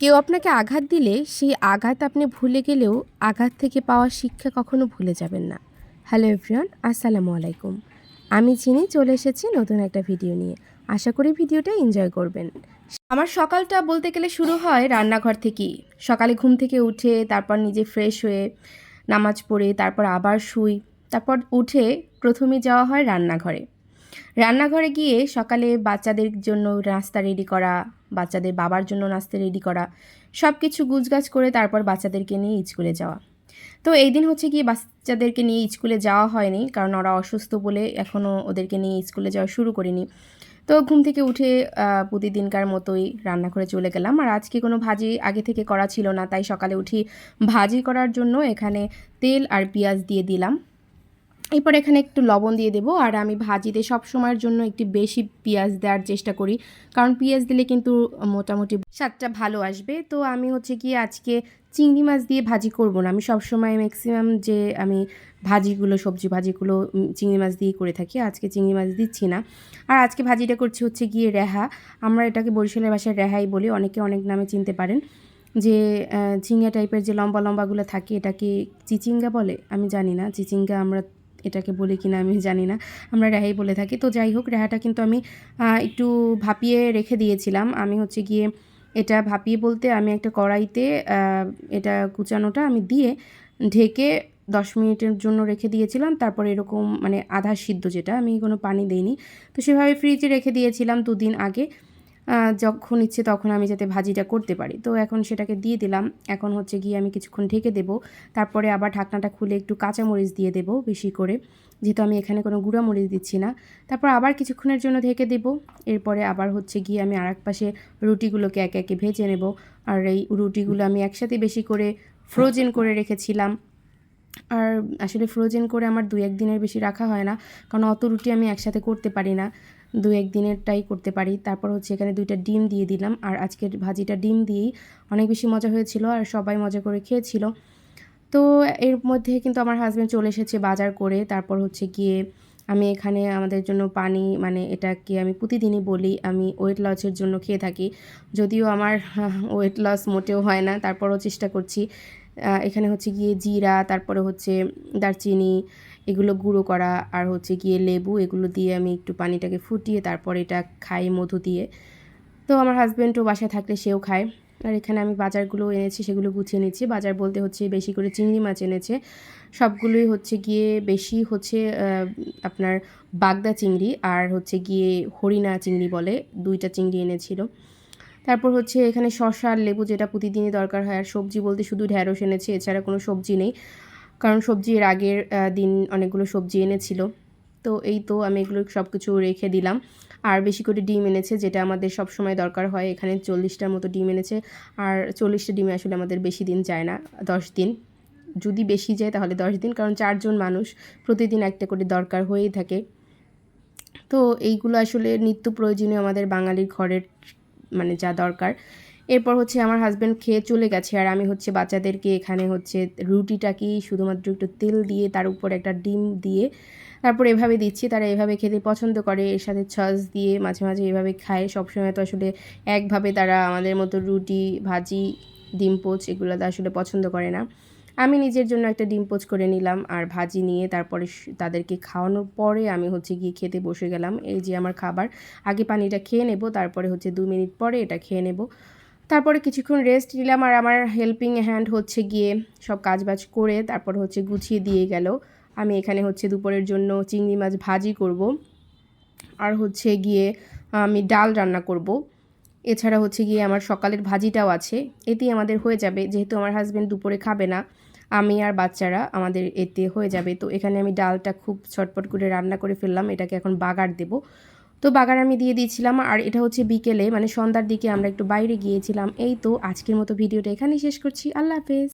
কেউ আপনাকে আঘাত দিলে সেই আঘাত আপনি ভুলে গেলেও আঘাত থেকে পাওয়া শিক্ষা কখনো ভুলে যাবেন না। হ্যালো এভরিওয়ান, আসসালামু আলাইকুম। আমি চিনি, চলে এসেছি নতুন একটা ভিডিও নিয়ে। আশা করি ভিডিওটা এনজয় করবেন। আমার সকালটা বলতে গেলে শুরু হয় রান্নাঘর থেকেই। সকালে ঘুম থেকে উঠে, তারপর নিজে ফ্রেশ হয়ে নামাজ পড়ে, তারপর আবার শুই, তারপর উঠে প্রথমে যাওয়া হয় রান্নাঘরে। রান্নাঘরে গিয়ে সকালে বাচ্চাদের জন্য নাস্তা রেডি করা, বাচ্চাদের বাবার জন্য নাস্তা রেডি করা সব কিছু গুছগাছ করে তারপর বাচ্চাদেরকে নিয়ে স্কুলে যাওয়া। তো এই দিন হচ্ছে গিয়ে বাচ্চাদেরকে নিয়ে স্কুলে যাওয়া হয়নি, কারণ ওরা অসুস্থ বলে এখনও ওদেরকে নিয়ে স্কুলে যাওয়া শুরু করিনি। তো ঘুম থেকে উঠে প্রতিদিনকার মতোই রান্নাঘরে চলে গেলাম। আর আজকে কোনো ভাজি আগে থেকে করা ছিল না, তাই সকালে উঠি ভাজি করার জন্য এখানে তেল আর পেঁয়াজ দিয়ে দিলাম। এরপর এখানে একটু লবণ দিয়ে দেবো আর আমি ভাজিতে সব সময়ের জন্য একটু বেশি পেঁয়াজ দেওয়ার চেষ্টা করি। কারণ পেঁয়াজ দিলে কিন্তু মোটামুটি স্বাদটা ভালো আসবে। তো আমি হচ্ছে কি আজকে চিংড়ি মাছ দিয়ে ভাজি করব না। আমি সব সময় ম্যাক্সিমাম যে আমি ভাজিগুলো, সবজি ভাজিগুলো চিংড়ি মাছ দিয়ে করে থাকি। আজকে চিংড়ি মাছ দিচ্ছি না। আর আজকে ভাজিটা করছি হচ্ছে গিয়ে রেহা। আমরা এটাকে বরিশালের ভাষায় রেহাই বলি। অনেকে অনেক নামে চিনতে পারেন যে ঝিঙ্গা টাইপের যে লম্বা লম্বাগুলো থাকে, এটাকে চিচিঙ্গা বলে? আমি জানি না। চিচিঙ্গা আমরা এটাকে বলি কিনা আমি জানি না। আমরা রেহাই বলে থাকি। তো যাই হোক, রেহাটা কিন্তু আমি একটু ভাপিয়ে রেখে দিয়েছিলাম। আমি হচ্ছে গিয়ে এটা ভাপিয়ে বলতে আমি একটা কড়াইতে এটা কুচানোটা আমি দিয়ে ঢেকে দশ মিনিটের জন্য রেখে দিয়েছিলাম। তারপর এরকম মানে আধা সিদ্ধ যেটা, আমি কোনো পানি দিইনি। তো সেভাবে ফ্রিজে রেখে দিয়েছিলাম দুদিন আগে। যখন ইচ্ছে তখন আমি যাতে ভাজিটা করতে পারি। তো এখন সেটাকে দিয়ে দিলাম। এখন হচ্ছে গিয়ে আমি কিছুক্ষণ ঢেকে দেবো। তারপরে আবার ঢাকনাটা খুলে একটু কাঁচামরিচ দিয়ে দেবো বেশি করে। যেহেতু আমি এখানে কোনো মরিচ দিচ্ছি না। তারপর আবার কিছুক্ষণের জন্য ঢেকে দেবো। এরপরে আবার হচ্ছে গিয়ে আমি আরেক পাশে রুটিগুলোকে একে একে ভেজে নেব। আর এই রুটিগুলো আমি একসাথে বেশি করে ফ্রোজেন করে রেখেছিলাম। আর আসলে ফ্রোজেন করে আমার দু এক দিনের বেশি রাখা হয় না। কারণ অত রুটি আমি একসাথে করতে পারি না। দু এক দিনেরটাই করতে পারি। তারপর হচ্ছে এখানে দুইটা ডিম দিয়ে দিলাম। আর আজকের ভাজিটা ডিম দিয়েই অনেক বেশি মজা হয়েছিল আর সবাই মজা করে খেয়েছিল। তো এর মধ্যে কিন্তু আমার হাজব্যান্ড চলে এসেছে বাজার করে। তারপর হচ্ছে গিয়ে আমি এখানে আমাদের জন্য পানি মানে এটাকে আমি প্রতিদিনই বলি, আমি ওয়েট লসের জন্য খেয়ে থাকি। যদিও আমার ওয়েট লস মোটেও হয় না। তারপরও চেষ্টা করছি এখানে হচ্ছে গিয়ে জিরা, তারপরে হচ্ছে দারচিনি, এগুলো গুঁড়ো করা, আর হচ্ছে গিয়ে লেবু, এগুলো দিয়ে আমি একটু পানিটাকে ফুটিয়ে তারপর এটা খাই মধু দিয়ে। তো আমার হাজব্যান্ডও বাসায় থাকলে সেও খায়। আর এখানে আমি বাজারগুলো এনেছি, সেগুলো গুছিয়ে নিচ্ছি। বাজার বলতে হচ্ছে বেশি করে চিংড়ি মাছ এনেছে। সবগুলোই হচ্ছে গিয়ে বেশি হচ্ছে আপনার বাগদা চিংড়ি আর হচ্ছে গিয়ে হরিণা চিংড়ি বলে দুইটা চিংড়ি এনেছিল। তারপর হচ্ছে এখানে শসা আর লেবু যেটা প্রতিদিনই দরকার হয়, আর সবজি বলতে শুধু ঢ্যাঁড়স এনেছে, এছাড়া কোনো সবজি নেই। কারণ সবজি এর আগের দিন অনেকগুলো সবজি এনেছিল। তো এই তো আমি এগুলো সব কিছু রেখে দিলাম। আর বেশি করে ডিম এনেছে, যেটা আমাদের সব সময় দরকার হয়। এখানে চল্লিশটার মতো ডিম এনেছে। আর চল্লিশটা ডিমে আসলে আমাদের বেশি দিন যায় না, দশ দিন। যদি বেশি যায় তাহলে দশ দিন, কারণ চারজন মানুষ প্রতিদিন একটা করে দরকার হয়েই থাকে। তো এইগুলো আসলে নিত্য প্রয়োজনীয় আমাদের বাঙালির ঘরের মানে যা দরকার। এরপর হচ্ছে আমার হাজব্যান্ড খেয়ে চলে গেছে আর আমি হচ্ছে বাচ্চাদেরকে এখানে হচ্ছে রুটিটাকেই শুধুমাত্র একটু তেল দিয়ে তার উপর একটা ডিম দিয়ে তারপর এভাবে দিচ্ছি। তারা এভাবে খেতে পছন্দ করে, এর সাথে ছস দিয়ে মাঝে মাঝে এভাবে খায়। সবসময় তো আসলে একভাবে তারা আমাদের মতো রুটি, ভাজি, ডিম, পোচ এগুলো তো আসলে পছন্দ করে না। আমি নিজের জন্য একটা ডিম পোচ করে নিলাম আর ভাজি নিয়ে তারপরে তাদেরকে খাওয়ানোর পরে আমি হচ্ছে গিয়ে খেতে বসে গেলাম। এই যে আমার খাবার, আগে পানিটা খেয়ে নেব, তারপরে হচ্ছে দু মিনিট পরে এটা খেয়ে নেব। তারপরে কিছুক্ষণ রেস্ট নিলাম আর আমার হেল্পিং হ্যান্ড হচ্ছে গিয়ে সব কাজবাজ করে তারপর হচ্ছে গুছিয়ে দিয়ে গেল। আমি এখানে হচ্ছে দুপুরের জন্য চিংড়ি মাছ ভাজি করব আর হচ্ছে গিয়ে আমি ডাল রান্না করব। এছাড়া হচ্ছে গিয়ে আমার সকালের ভাজিটাও আছে, এতেই আমাদের হয়ে যাবে। যেহেতু আমার হাজব্যান্ড দুপুরে খাবে না আমি আর বাচ্চারা আমাদের এতে হয়ে যাবে। তো এখানে আমি ডালটা খুব ছটপট করে রান্না করে ফেললাম, এটাকে এখন বাগার দেব। তো বাগার আমি দিয়ে দিয়েছিলাম, আর এটা হচ্ছে বিকেলে মানে সন্ধ্যার দিকে আমরা একটু বাইরে গিয়েছিলাম। এই তো আজকের মতো ভিডিওটা এখানেই শেষ করছি। আল্লাহ হাফেজ।